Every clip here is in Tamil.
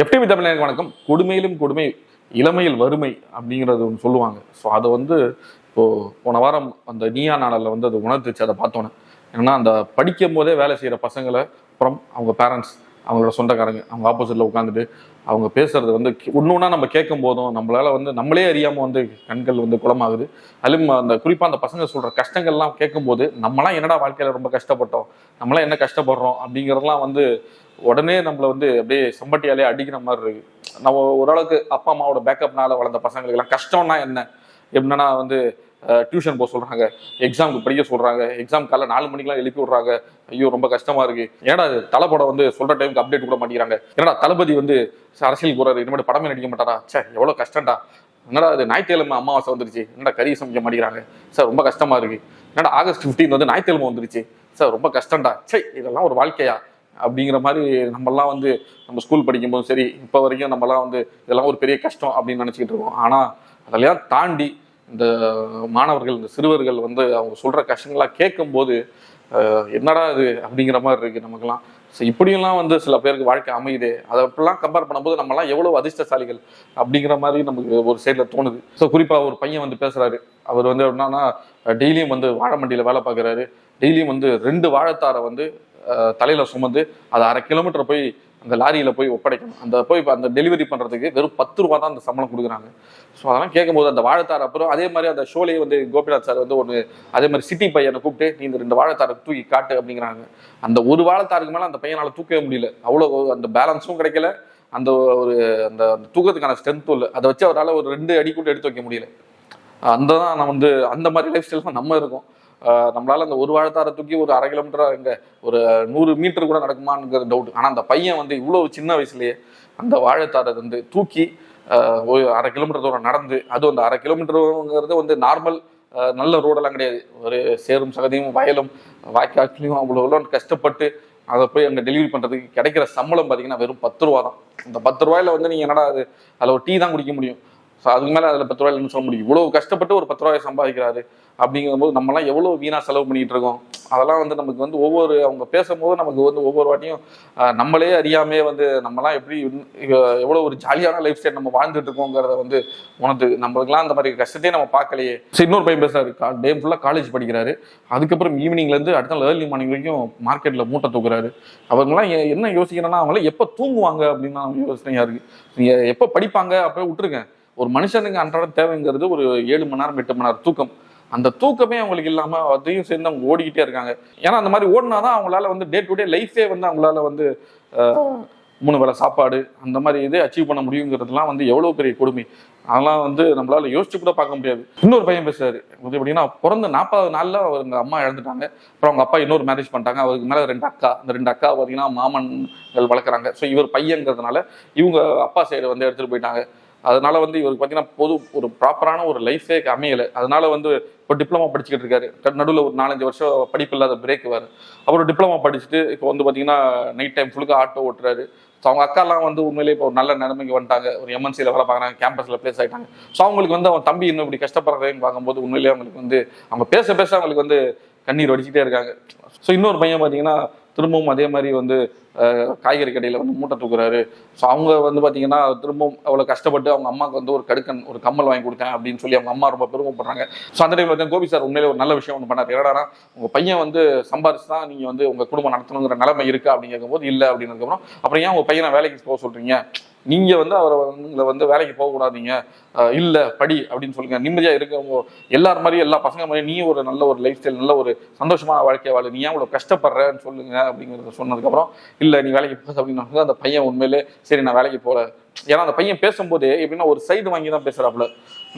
எப்படி தமிழக வணக்கம். கொடுமையிலும் கொடுமை இளமையில் வறுமை அப்படிங்கிறது ஒன்று சொல்லுவாங்க. ஸோ அதை வந்து இப்போ போன வாரம் அந்த நீயா நாடலில் வந்து அது உணர்த்துச்சு அதை பார்த்தோன்னே. ஏன்னா அந்த படிக்கும் போதே வேலை செய்கிற பசங்களை அப்புறம் அவங்க பேரண்ட்ஸ் அவங்களோட சொந்தக்காரங்க அவங்க ஆப்போசிட்டில் உட்காந்துட்டு அவங்க பேசுறது வந்து ஒன்று ஒன்றா நம்ம கேட்கும் போதும் நம்மளால வந்து நம்மளே அறியாமல் வந்து கண்கள் வந்து குளமாகுது. அதுவும் அந்த குறிப்பாக அந்த பசங்க சொல்கிற கஷ்டங்கள்லாம் கேட்கும்போது நம்மளாம் என்னடா வாழ்க்கையில் ரொம்ப கஷ்டப்பட்டோம் நம்மளாம் என்ன கஷ்டப்படுறோம் அப்படிங்கிறதெல்லாம் வந்து உடனே நம்மளை வந்து அப்படியே செம்பட்டியாலே அடிக்கிற மாதிரி இருக்கு. நம்ம ஓரளவுக்கு அப்பா அம்மாவோட பேக்கப்னால வளர்ந்த பசங்களுக்கெல்லாம் கஷ்டம்னா என்ன? எப்படின்னா வந்து டியூஷன் போக சொல்றாங்க. எக்ஸாமுக்கு படிக்க சொல்றாங்க. எக்ஸாம் காலைல நாலு மணிக்கெல்லாம் எழுப்பி விடுறாங்க. ஐயோ ரொம்ப கஷ்டமா இருக்கு. ஏன்னா அது தலைப்படம் வந்து சொல்ற டைமுக்கு அப்டேட் கூட மாட்டேங்கிறாங்க. ஏன்னா தளபதி வந்து அரசியல் கூறாரு இனிமேல் படமே நடிக்க மாட்டாரா? சே எவ்வளவு கஷ்டம்டா. என்னடா அது ஞாயிற்றுக்கிழமை அமாவாசை வந்துருச்சு. என்னடா கறி சமைக்க மாட்டேங்கிறாங்க. சார் ரொம்ப கஷ்டமா இருக்கு. என்னடா ஆகஸ்ட் 15 வந்து ஞாயிற்றுக்கிழமை வந்துருச்சு. சார் ரொம்ப கஷ்டம்டா. சே இதெல்லாம் ஒரு வாழ்க்கையா? அப்படிங்கிற மாதிரி நம்மலாம் வந்து நம்ம ஸ்கூல் படிக்கும்போதும் சரி இப்போ வரைக்கும் நம்மலாம் வந்து இதெல்லாம் ஒரு பெரிய கஷ்டம் அப்படின்னு நினச்சிக்கிட்டு இருக்கோம். ஆனால் அதெல்லாம் தாண்டி இந்த மாணவர்கள் இந்த சிறுவர்கள் வந்து அவங்க சொல்கிற கஷ்டங்களாக கேட்கும்போது என்னடா இது அப்படிங்கிற மாதிரி இருக்குது நமக்கெல்லாம். ஸோ இப்படியெல்லாம் வந்து சில பேருக்கு வாழ்க்கை அமையுது. அதை அப்படிலாம் கம்பேர் பண்ணும்போது நம்மலாம் எவ்வளோ அதிர்ஷ்டசாலிகள் அப்படிங்கிற மாதிரி நமக்கு ஒரு சைடில் தோணுது. ஸோ குறிப்பாக ஒரு பையன் வந்து பேசுகிறாரு அவர் வந்து என்னன்னா டெய்லியும் வந்து வாழை மண்டியில் வேலை பார்க்குறாரு. டெய்லியும் வந்து ரெண்டு வாழைத்தாரை வந்து தலையில் சுமந்து அதை அரை கிலோமீட்டர் போய் அந்த லாரியில் போய் ஒப்படைக்கணும். அந்த போய் அந்த டெலிவரி பண்ணுறதுக்கு வெறும் பத்து ரூபா தான் அந்த சம்பளம் கொடுக்குறாங்க. ஸோ அதெல்லாம் கேட்கும்போது அந்த வாழைத்தார் அப்புறம் அதே மாதிரி அந்த ஷோலேயே வந்து கோபிநாத் சார் வந்து ஒன்று அதே மாதிரி சிட்டி பையனை கூப்பிட்டு நீ இந்த ரெண்டு வாழைத்தாரை தூக்கி காட்டு அப்படிங்கிறாங்க. அந்த ஒரு வாழைத்தாருக்கு மேலே அந்த பையனால் தூக்கவே முடியல. அவ்வளோ அந்த பேலன்ஸும் கிடைக்கல. அந்த ஒரு அந்த அந்த தூக்கத்துக்கான ஸ்ட்ரென்த்தும் இல்லை. அதை வச்சு அவரால் ஒரு ரெண்டு அடி கூட எடுத்து வைக்க முடியல. அந்த தான் நான் வந்து அந்த மாதிரி லைஃப் ஸ்டைல் தான் நம்ம இருக்கோம். நம்மளால் அந்த ஒரு வாழைத்தாரை தூக்கி ஒரு அரை கிலோமீட்டர் இங்கே ஒரு நூறு மீட்டர் கூட நடக்குமாங்கிற டவுட் ஆனால் அந்த பையன் வந்து இவ்வளோ சின்ன வயசுலேயே அந்த வாழைத்தாரை வந்து தூக்கி ஒரு அரை கிலோமீட்டர் தூரம் நடந்து அதுவும் அந்த அரை கிலோமீட்டருங்கிறது வந்து நார்மல் நல்ல ரோடெல்லாம் கிடையாது. ஒரு சேரும் சகதியும் வயலும் வாய்க்காட்லையும் அவ்வளோ அவ்வளோ கஷ்டப்பட்டு அதை போய் அங்கே டெலிவரி பண்ணுறதுக்கு கிடைக்கிற சம்பளம் பார்த்தீங்கன்னா வெறும் பத்து ரூபா தான். இந்த பத்து ரூபாயில் வந்து நீங்கள் என்னடா அது அதில் ஒரு டீ தான் குடிக்க முடியும். ஸோ அதுக்கு மேலே அதில் பத்து ரூபாயில் சொல்ல முடியும்? இவ்வளோ கஷ்டப்பட்டு ஒரு பத்து ரூபாய் சம்பாதிக்கிறாரு. அப்படிங்கும்போது நம்மலாம் எவ்வளோ வீணாக செலவு பண்ணிட்டு இருக்கோம் அதெல்லாம் வந்து நமக்கு வந்து ஒவ்வொரு அவங்க பேசும்போது நமக்கு வந்து ஒவ்வொரு வாட்டியும் நம்மளே அறியாமே வந்து நம்மலாம் எப்படி எவ்வளோ ஒரு ஜாலியான லைஃப் ஸ்டைல் நம்ம வாழ்ந்துட்டு இருக்கோங்கிறத வந்து உணர்ந்து நம்மளுக்குலாம் அந்த மாதிரி கஷ்டத்தையே நம்ம பார்க்கலையே. சரி இன்னொரு பையன் பேசுறாரு டே ஃபுல்லாக காலேஜ் படிக்கிறாரு. அதுக்கப்புறம் ஈவினிங்லேருந்து அடுத்த நாள் ஏர்லி மார்னிங் வரைக்கும் மார்க்கெட்டில் மூட்டை தூக்குறாரு. அவங்களாம் என்ன யோசிக்கிறேன்னா அவங்களாம் எப்போ தூங்குவாங்க அப்படின்னு யோசனையாக இருக்குது நீங்கள் எப்போ படிப்பாங்க அப்போ விட்டுருங்க. ஒரு மனுஷனுக்கு அன்றாட தேவைங்கிறது ஒரு ஏழு மணி நேரம் எட்டு மணி நேரம் தூக்கம். அந்த தூக்கமே அவங்களுக்கு இல்லாம அதையும் சேர்ந்து அவங்க ஓடிக்கிட்டே இருக்காங்க. ஏன்னா அந்த மாதிரி ஓடினாதான் அவங்களால வந்து டே டு டே லைஃபே வந்து அவங்களால வந்து மூணு வேளை சாப்பாடு அந்த மாதிரி இது அச்சீவ் பண்ண முடியுங்கிறதுலாம் வந்து எவ்வளவு பெரிய கொடுமை. அதெல்லாம் வந்து நம்மளால யோசிச்சு கூட பார்க்க முடியாது. இன்னொரு பையன் பேசுறாரு. இது எப்படின்னா பிறந்த நாற்பது நாள்ல அவங்க அம்மா இழந்துட்டாங்க. அப்புறம் அவங்க அப்பா இன்னொரு மேரேஜ் பண்ணிட்டாங்க. அவருக்கு மேலே ரெண்டு அக்கா. அந்த ரெண்டு அக்கா பார்த்தீங்கன்னா மாமன்கள் வளர்க்குறாங்க. ஸோ இவர் பையங்கிறதுனால இவங்க அப்பா சைடு வந்து எடுத்துகிட்டு போயிட்டாங்க. அதனால வந்து இவருக்கு பார்த்தீங்கன்னா பொது ஒரு ப்ராப்பரான ஒரு லைஃபே அமையலை. அதனால வந்து இப்போ டிப்ளமா படிச்சுக்கிட்டு இருக்காரு. நடுவில் ஒரு நாலஞ்சு வருஷம் படிப்பு இல்லாத பிரேக் வேறு அப்புறம் டிப்ளமா படிச்சுட்டு இப்போ வந்து பார்த்தீங்கன்னா நைட் டைம் ஃபுல்லுக்கு ஆட்டோ ஓட்டுறாரு. ஸோ அவங்க அக்காலாம் வந்து உண்மையிலேயே இப்போ ஒரு நல்ல நிலைமைக்கு வந்துட்டாங்க. ஒரு எம்என்சியில் வேலை பார்க்குறாங்க கேம்பஸில் பிளேஸ் ஆகிட்டாங்க ஸோ அவங்களுக்கு வந்து அவன் தம்பி இன்னும் இப்படி கஷ்டப்படுறேன்னு பார்க்கும்போது உண்மையிலேயே அவங்களுக்கு வந்து அவங்க பேச பேச அவங்களுக்கு வந்து கண்ணீர் வடிச்சுட்டே இருக்காங்க. ஸோ இன்னொரு பையன் பார்த்தீங்கன்னா திரும்பவும் அதே மாதிரி வந்து காய்கறி கடையில் வந்து மூட்டை தூக்குறாரு. ஸோ அவங்க வந்து பார்த்தீங்கன்னா திரும்பவும் அவ்வளோ கஷ்டப்பட்டு அவங்க அம்மாவுக்கு வந்து ஒரு கடுக்கன் ஒரு கம்மல் வாங்கி கொடுத்தேன் அப்படின்னு சொல்லி அவங்க அம்மா ரொம்ப பெருமைப்படுறாங்க. ஸோ அந்த டைமில் வந்து கோபி சார் உண்மையிலே ஒரு நல்ல விஷயம் ஒன்று பண்ணார். என்னடா உங்கள் பையன் வந்து சம்பாரிச்சு தான் நீங்கள் வந்து உங்கள் குடும்பம் நடத்தணுங்கிற நிலைமை இருக்குது அப்படின்னு கேட்கும்போது இல்லை அப்படின்னதுக்கப்புறம் அப்புறம் ஏன் உங்கள் பையனை வேலைக்கு போக சொல்கிறீங்க நீங்கள் வந்து அவரை வந்து உங்களை வந்து வேலைக்கு போகக்கூடாதீங்க இல்லை படி அப்படின்னு சொல்லுங்க. நிம்மதியாக இருக்க எல்லார் மாதிரியும் எல்லா பசங்க மாதிரியும் நீ ஒரு நல்ல ஒரு லைஃப் ஸ்டைல் நல்ல ஒரு சந்தோஷமான வாழ்க்கையை வாழ. நீ ஏன் இவ்வளோ கஷ்டப்படுறேன்னு சொல்லுங்க அப்படிங்கிறத சொன்னதுக்கப்புறம் இல்லை நீ வேலைக்கு போக அப்படின்னு அந்த பையன் உண்மையிலே சரி நான் வேலைக்கு போகல ஏன்னா அந்த பையன் பேசும்போதே எப்படின்னா ஒரு சைடு வாங்கி தான் பேசுறாப்புல.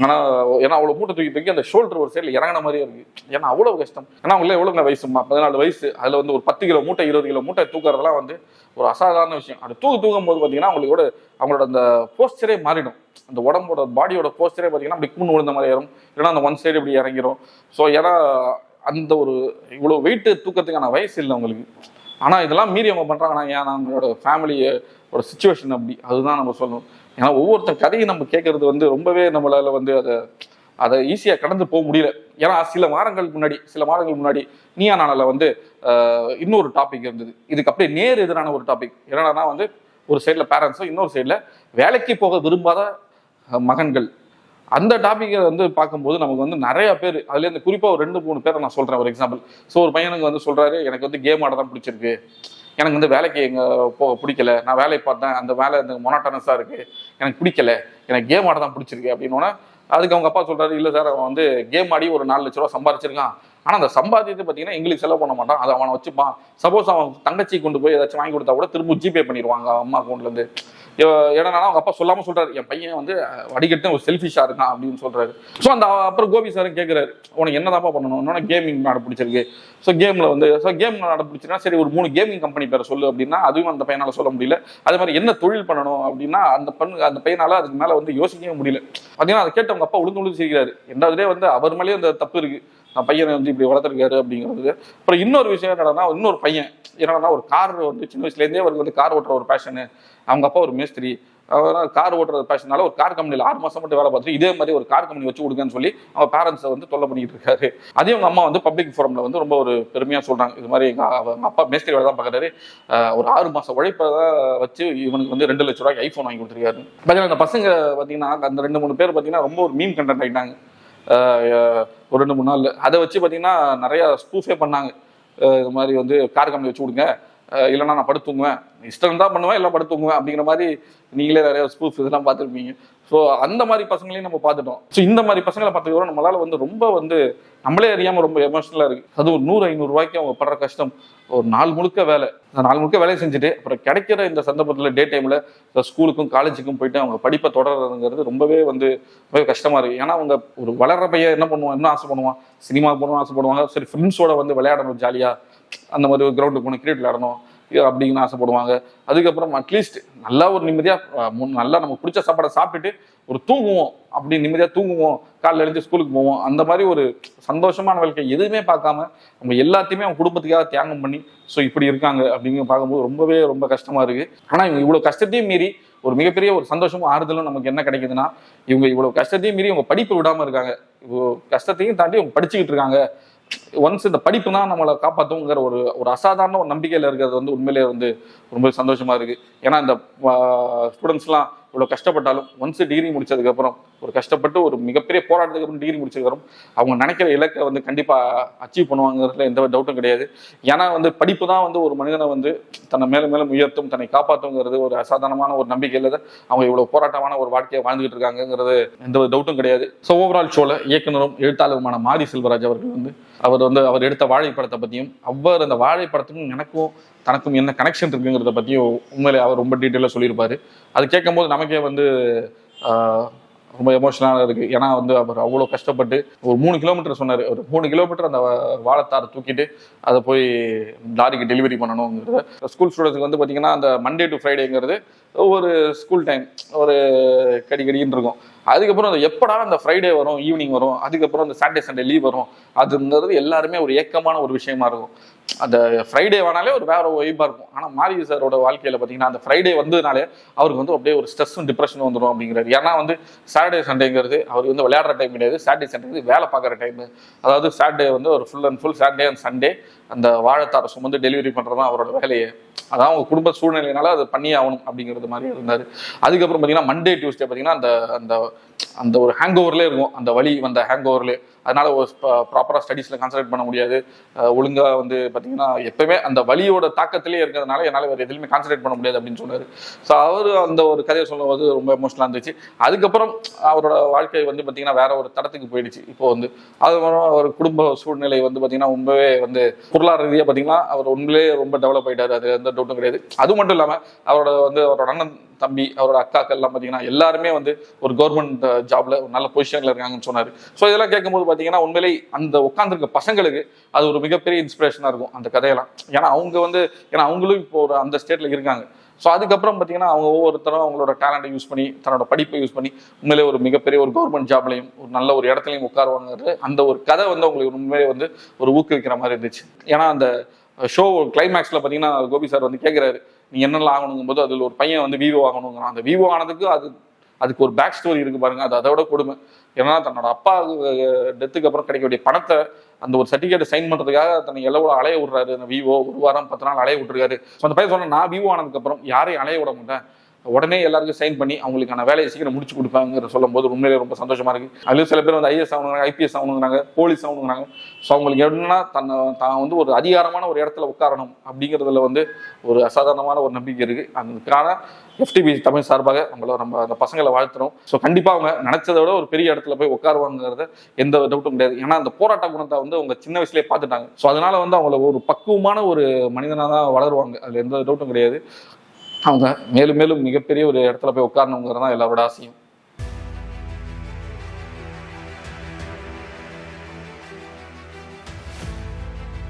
ஏன்னா ஏன்னா அவ்வளவு மூட்டை தூக்கி தூக்கி அந்த ஷோல்டர் ஒரு சைடுல இறங்கின மாதிரியே இருக்கு. ஏன்னா அவ்வளவு கஷ்டம். ஏன்னா அவங்களே எவ்வளவுங்க வயசுமா பதினாலு வயசு. அதுல வந்து ஒரு பத்து கிலோ மூட்டை இருபது கிலோ மூட்டை தூக்குறதெல்லாம் வந்து ஒரு அசாதாரண விஷயம். அது தூக்கு தூக்கும் போது பாத்தீங்கன்னா அவங்களோட அவங்களோட அந்த போஸ்டரே மாறிடும். அந்த உடம்போட பாடியோட போஸ்டரே பார்த்தீங்கன்னா அப்படி கூண்டு விழுந்த மாதிரி ஏறும். இல்லைன்னா அந்த ஒன் சைடு இப்படி இறங்கிரும். ஸோ ஏன்னா அந்த ஒரு இவ்வளோ வெயிட்டு தூக்கத்துக்கான வயசு இல்லை அவங்களுக்கு. ஆனால் இதெல்லாம் மீறி அவங்க பண்ணுறாங்கன்னா ஏன் நம்மளோட ஃபேமிலியோட சுச்சுவேஷன் அப்படி? அதுதான் நம்ம சொல்லணும். ஏன்னா ஒவ்வொருத்தர் கதையை நம்ம கேட்கறது வந்து ரொம்பவே நம்மளால வந்து அதை அதை ஈஸியாக கடந்து போக முடியல. ஏன்னா சில வாரங்களுக்கு முன்னாடி சில வாரங்கள் முன்னாடி நீயா நாளில் வந்து இன்னொரு டாபிக் இருந்தது. இதுக்கு அப்படியே நேர் எதிரான ஒரு டாபிக் என்னன்னா வந்து ஒரு சைடில் பேரண்ட்ஸும் இன்னொரு சைடில் வேலைக்கு போக விரும்பாத மகன்கள். அந்த டாப்பிக்கை வந்து பார்க்கும்போது நமக்கு வந்து நிறைய பேர் அதுல இந்த குறிப்பாக ஒரு ரெண்டு மூணு பேரை நான் சொல்கிறேன் ஒரு எக்ஸாம்பிள் ஸோ ஒரு பையனுக்கு வந்து சொல்கிறாரு எனக்கு வந்து கேம் ஆட தான் பிடிச்சிருக்கு. எனக்கு வந்து வேலைக்கு எங்க போக பிடிக்கல. நான் வேலையை பார்த்தேன். அந்த வேலை இந்த மொனாட்டனஸாக இருக்கு. எனக்கு பிடிக்கல. எனக்கு கேம் ஆட தான் பிடிச்சிருக்கு. அப்படின்னோடனே அதுக்கு அவங்க அப்பா சொல்றாரு இல்லை சார் அவன் வந்து கேம் ஆடி ஒரு நாலு லட்ச ரூபா சம்பாரிச்சிருக்கான். ஆனால் அந்த சம்பாத்தியத்தை பார்த்தீங்கன்னா எங்களுக்கு செலவு பண்ண மாட்டான். அதை அவனை வச்சுப்பான் சப்போஸ் அவன் தங்கச்சி கொண்டு போய் ஏதாச்சும் வாங்கி கொடுத்தா கூட திரும்ப ஜிபே பண்ணிடுவாங்க அம்மா அக்கௌண்ட்லேருந்து ஏன்னா அவங்க அப்பா சொல்லாமல் சொல்கிறாரு என் பையன் வந்து வடிகட்டு ஒரு செல்ஃபிஷாக இருக்கான் அப்படின்னு சொல்கிறாரு ஸோ அந்த அப்புறம் கோபி சாரும் கேட்குறாரு உனக்கு என்னதாப்பா பண்ணணும்? இன்னொன்று கேமிங் நட பிடிச்சிருக்கு. ஸோ கேமில் வந்து ஸோ கேம் நட பிடிச்சிருக்கா சரி ஒரு மூணு கேமிங் கம்பெனி பேரை சொல்லு அப்படின்னா அதுவும் அந்த பையனால் சொல்ல முடியல. அதே மாதிரி என்ன தொழில் பண்ணணும் அப்படின்னா அந்த பண்ணு அந்த பையனால் அதுக்கு மேலே வந்து யோசிக்கவே முடியல. பார்த்தீங்கன்னா அதை கேட்டு அவங்க அப்பா உளுந்து உளுந்து சிரிக்கிறாரு. ரெண்டாவதுலேயே வந்து அவர் மேலேயே அந்த தப்பு இருக்குது பையனை வந்து இப்படி வளர்த்துருக்காரு அப்படிங்கிறது. அப்புறம் இன்னொரு விஷயம் என்னன்னா இன்னொரு பையன். என்னன்னா ஒரு கார் வந்து சின்ன வயசுலேருந்தே அவருக்கு வந்து கார் ஓட்டுற ஒரு பேஷனு அவங்க அப்பா ஒரு மேஸ்திரி. அவர் கார் ஓட்டுறது பேஷனால ஒரு கார் கம்பெனியில் ஆறு மாதம் மட்டும் வேலை பார்த்துட்டு இதே மாதிரி ஒரு கார் கம்பெனி வச்சு கொடுங்கன்னு சொல்லி அவங்க பேரண்ட்ஸை வந்து தொல்லை பண்ணிட்டு இருக்காரு. அதே அவங்க அம்மா வந்து பப்ளிக் ஃபோரமில் வந்து ரொம்ப ஒரு பெருமையாக சொல்கிறாங்க இது மாதிரி எங்கள் அப்பா மேஸ்திரி வேலை தான் பார்க்கறாரு. ஒரு ஆறு மாதம் உழைப்பை தான் வச்சு இவனுக்கு வந்து ரெண்டு லட்ச ரூபாய்க்கு ஐஃபோன் வாங்கி கொடுத்துருக்காரு. பார்த்தீங்கன்னா அந்த பசங்க பார்த்தீங்கன்னா அந்த ரெண்டு மூணு பேர் பார்த்தீங்கன்னா ரொம்ப ஒரு மீன் கண்டென்ட் ஆகிட்டாங்க ஒரு ரெண்டு மூணு நாள் அதை வச்சு பார்த்தீங்கன்னா நிறைய ஸ்பூஃபே பண்ணாங்க. இது மாதிரி வந்து கார் கம்பெனி வச்சு கொடுங்க. இல்லைனா இல்லைன்னா நான் படுத்துங்குவேன் இஷ்டம் தான் பண்ணுவேன் எல்லாம் படுத்துங்குவேன் அப்படிங்கிற மாதிரி நீங்களே நிறைய ஸ்பூஃப் இதெல்லாம் பார்த்துருப்பீங்க. ஸோ அந்த மாதிரி பசங்களையும் நம்ம பார்த்துட்டோம். ஸோ இந்த மாதிரி பசங்களை பார்த்துக்கிறோம் நம்மளால வந்து ரொம்ப வந்து நம்மளே அறியாமல் ரொம்ப எமோஷனலாக இருக்கு. அது ஒரு நூறு ஐநூறு ரூபாய்க்கு அவங்க படுற கஷ்டம். ஒரு நாள் முழுக்க வேலை. அந்த நாள் முழுக்க வேலையை செஞ்சுட்டு அப்புறம் கிடைக்கிற இந்த சந்தர்ப்பத்தில் டே டைமில் ஸ்கூலுக்கும் காலேஜுக்கும் போயிட்டு அவங்க படிப்பை தொடர்றதுங்கிறது ரொம்பவே வந்து ரொம்பவே கஷ்டமாக இருக்கு. ஏன்னா அவங்க ஒரு வளர்ற பையன் என்ன பண்ணுவான்? என்ன ஆசை பண்ணுவான்? சினிமா போகணும்னு ஆசைப்படுவாங்க. சரி ஃப்ரெண்ட்ஸோட வந்து விளையாடணும் ஜாலியாக அந்த மாதிரி ஒரு கிரவுண்டுக்கு போகணும் கிரிக்கெட் விளையாடணும். அப்படின்னு ஆசைப்படுவாங்க. அதுக்கப்புறம் அட்லீஸ்ட் நல்லா ஒரு நிம்மதியாக முன் நல்லா நமக்கு பிடிச்ச சாப்பாடை சாப்பிட்டுட்டு ஒரு தூங்குவோம் அப்படி நிம்மதியாக தூங்குவோம். காலைல எழுந்து ஸ்கூலுக்கு போவோம். அந்த மாதிரி ஒரு சந்தோஷமான வாழ்க்கை எதுவுமே பார்க்காம அவங்க எல்லாத்தையுமே அவங்க குடும்பத்துக்காக தியாகம் பண்ணி ஸோ இப்படி இருக்காங்க அப்படிங்கிற பார்க்கும்போது ரொம்பவே ரொம்ப கஷ்டமாக இருக்குது ஆனால் இவங்க இவ்வளோ கஷ்டத்தையும் மீறி ஒரு மிகப்பெரிய ஒரு சந்தோஷமும் ஆறுதலும் நமக்கு என்ன கிடைக்குதுன்னா இவங்க இவ்வளோ கஷ்டத்தையும் மீறி இவங்க படிப்பு விடாமல் இருக்காங்க. கஷ்டத்தையும் தாண்டி இவங்க படிச்சுக்கிட்டு இருக்காங்க. ஒன்ஸ் இந்த படிப்பு தான் நம்மளை காப்பாற்றுங்கிற ஒரு ஒரு அசாதாரண ஒரு நம்பிக்கையில் இருக்கிறது வந்து உண்மையிலேயே வந்து ரொம்ப சந்தோஷமாக இருக்குது ஏன்னா இந்த ஸ்டூடெண்ட்ஸ்லாம் இவ்வளோ கஷ்டப்பட்டாலும் ஒன்ஸ் டிகிரி முடிச்சதுக்கப்புறம் ஒரு கஷ்டப்பட்டு ஒரு மிகப்பெரிய போராட்டத்துக்கு அப்புறம் டிகிரி முடிச்சதுக்கப்புறம் அவங்க நினைக்கிற இலக்கை வந்து கண்டிப்பாக அச்சீவ் பண்ணுவாங்கிறதுல எந்த டவுட்டும் கிடையாது. ஏன்னா வந்து படிப்பு தான் வந்து ஒரு மனிதனை வந்து தன்னை மேலும் மேலும் உயர்த்தும் தன்னை காப்பாற்றுங்கிறது ஒரு அசாதாரணமான ஒரு நம்பிக்கையில் தான் அவங்க இவ்வளோ போராட்டமான ஒரு வாழ்க்கையை வாழ்ந்துகிட்டு இருக்காங்கங்கிறது எந்த ஒரு டவுட்டும் கிடையாது. ஸோ ஓவரால் ஷோவில் இயக்குனரும் எழுத்தாளருமான மாரி செல்வராஜ் அவர்கள் வந்து அவர் வந்து அவர் எடுத்த வாழைப்படத்தை பற்றியும் அவர் அந்த வாழைப்படத்துக்கும் எனக்கும் தனக்கும் என்ன கனெக்ஷன் இருக்குங்கிறத பற்றியும் உண்மையிலே அவர் ரொம்ப டீட்டெயிலாக சொல்லியிருப்பாரு. அது கேட்கும்போது நமக்கே வந்து ரொம்ப எமோஷனலாக இருக்குது ஏன்னா வந்து அவர் அவ்வளோ கஷ்டப்பட்டு ஒரு மூணு கிலோமீட்டர் சொன்னார். ஒரு மூணு கிலோமீட்டர் அந்த வாழைத்தாரை தூக்கிட்டு அதை போய் லாரிக்கு டெலிவரி பண்ணணுங்கிறது. ஸ்கூல் ஸ்டூடெண்ட்ஸுக்கு வந்து பார்த்தீங்கன்னா அந்த மண்டே டு ஃப்ரைடேங்கிறது ஒரு ஸ்கூல் டைம் ஒரு கடிக்கடின்னு இருக்கும். அதுக்கப்புறம் அந்த எப்படா அந்த ஃப்ரைடே வரும் ஈவினிங் வரும் அதுக்கப்புறம் அந்த சாட்டர்டே சண்டே லீவ் வரும் அதுங்கிறது எல்லாருமே ஒரு ஏக்கமான ஒரு விஷயமா இருக்கும். அந்த ஃப்ரைடே வேணாலே ஒரு வேற வைப்பாக இருக்கும். ஆனால் மாரி சாரோட வாழ்க்கையில் பார்த்தீங்கன்னா அந்த ஃப்ரைடே வந்ததுனாலே அவருக்கு வந்து அப்படியே ஒரு ஸ்ட்ரெஸ்ஸும் டிப்ரெஷன் வந்துடும் அப்படிங்கிறாரு. ஏன்னா வந்து சாட்டர்டே சண்டேங்கிறது அவருக்கு வந்து விளையாடுற டைம் கிடையாது. சாட்டர்டே சண்டே வேலை பார்க்குற டைம் அதாவது சாட்டர்டே வந்து ஒரு full and full Saturday and Sunday அந்த வாழைத்தார சுமந்து டெலிவரி பண்ணுறது தான் அவரோட வேலையை. அதான் அவங்க குடும்ப சூழ்நிலையினால அது பண்ணி ஆகணும் அப்படிங்கிறது மாதிரி இருந்தார். அதுக்கப்புறம் பார்த்தீங்கன்னா மண்டே டியூஸ்டே பார்த்தீங்கன்னா அந்த அந்த அந்த ஒரு ஹேங் ஓவர்லேயே இருக்கும். அந்த வழி வந்த ஹேங் ஓவர்லேயே அதனால ஒரு ப்ராப்பராக ஸ்டடீஸில் கான்சன்ட்ரேட் பண்ண முடியாது. ஒழுங்காக வந்து பார்த்தீங்கன்னா எப்பவுமே அந்த வழியோட தாக்கத்திலே இருக்கிறதுனால என்னால் வேறு எதுலையுமே கான்சன்ட்ரேட் பண்ண முடியாது அப்படின்னு சொன்னார். ஸோ அவர் அந்த ஒரு கதையை சொல்லும்போது ரொம்ப எமோஷனலாக இருந்துச்சு. அதுக்கப்புறம் அவரோட வாழ்க்கை வந்து பார்த்தீங்கன்னா வேற ஒரு தடத்துக்கு போயிடுச்சு. இப்போ வந்து அதுக்கப்புறம் அவர் குடும்ப சூழ்நிலை வந்து பார்த்தீங்கன்னா ரொம்பவே வந்து பொருளாதார ரீதியாக பார்த்தீங்கன்னா அவர் உண்மையிலேயே ரொம்ப டெவலப் ஆகிட்டார் அது எந்த டவுட்டும் கிடையாது. அது மட்டும் இல்லாமல் அவரோட வந்து அவரோட அண்ணன் தம்பி அவரோட அக்காக்கள் எல்லாம் பார்த்தீங்கன்னா எல்லாருமே வந்து ஒரு கவர்மெண்ட் ஜாப்ல ஒரு நல்ல பொசிஷன்ல இருக்காங்கன்னு சொன்னாரு. ஸோ இதெல்லாம் கேட்கும்போது பார்த்தீங்கன்னா உண்மையிலே அந்த உட்காந்துருக்க பசங்களுக்கு அது ஒரு மிகப்பெரிய இன்ஸ்பிரேஷனாக இருக்கும் அந்த கதையெல்லாம். ஏன்னா அவங்க வந்து ஏன்னா அவங்களும் இப்போ ஒரு அந்த ஸ்டேட்ல இருக்காங்க. ஸோ அதுக்கப்புறம் பார்த்தீங்கன்னா அவங்க ஒவ்வொருத்தரும் அவங்களோட டேலண்ட்டை யூஸ் பண்ணி தன்னோட படிப்பை யூஸ் பண்ணி உண்மையிலே ஒரு மிகப்பெரிய ஒரு கவர்மெண்ட் ஜாப்லையும் ஒரு நல்ல ஒரு இடத்துலையும் உட்காருவாங்கிறது அந்த ஒரு கதை வந்து அவங்களுக்கு உண்மையிலே வந்து ஒரு ஊக்குவிக்கிற மாதிரி இருந்துச்சு. ஏன்னா அந்த ஷோ கிளைமேக்ஸில் பார்த்தீங்கன்னா கோபி சார் வந்து கேட்குறாரு நீ என்னெல்லாம் ஆகணுங்கும் போது அதில் ஒரு பையன் வந்து விவோ ஆகணுங்கிறான். அந்த விவோ ஆனதுக்கு அது அதுக்கு ஒரு பேக் ஸ்டோரி இருக்கு பாருங்க. அது அதோட கொடுமை. ஏன்னா தன்னோட அப்பா டெத்துக்கு அப்புறம் கிடைக்கக்கூடிய பணத்தை அந்த ஒரு சர்டிஃபிகேட் சைன் பண்றதுக்காக தன்னை எவ்வளோ அலைய விடுறாரு. அந்த விவோ ஒரு வாரம் பத்து நாள் அலைய விட்டுருக்காரு. ஸோ அந்த பையன் சொன்ன நான் விவோ ஆனதுக்கு அப்புறம் யாரையும் அலைய விட மாட்டேன். உடனே எல்லாருக்கும் சைன் பண்ணி அவங்களுக்கான வேலையை சீக்கிரம் முடிச்சு கொடுப்பாங்கிற சொல்லும்போது உண்மையிலே ரொம்ப சந்தோஷமா இருக்கு. அதுலேயும் சில பேர் வந்து ஐஎஸ் ஆகணுங்கிறாங்க ஐபிஎஸ் ஆகணுங்கிறாங்க போலீஸ் ஆகணுங்கிறாங்க. ஸோ அவங்களுக்கு என்னன்னா தன்னை தான் வந்து ஒரு அதிகாரமான ஒரு இடத்துல உட்காரணும் அப்படிங்கிறதுல வந்து ஒரு அசாதாரணமான ஒரு நம்பிக்கை இருக்கு. அதுக்கான எஃப்டிபி தமிழ் சார்பாக நம்மள நம்ம அந்த பசங்களை வாழ்த்துறோம். ஸோ கண்டிப்பாக அவங்க நினைச்சதை விட ஒரு பெரிய இடத்துல போய் உட்காருவாங்கிறத எந்த டவுட்டும் கிடையாது. ஏன்னா அந்த போராட்ட குணத்தை வந்து அவங்க சின்ன வயசுலேயே பார்த்துட்டாங்க. ஸோ அதனால வந்து அவங்கள ஒரு பக்குவமான ஒரு மனிதனாக தான் வளருவாங்க. அதில் எந்த டவுட்டும் கிடையாது. அவங்க மேலும் மேலும் மிகப்பெரிய ஒரு இடத்துல போய் உட்காரணுங்கிறது தான் எல்லாரோட ஆசையும்.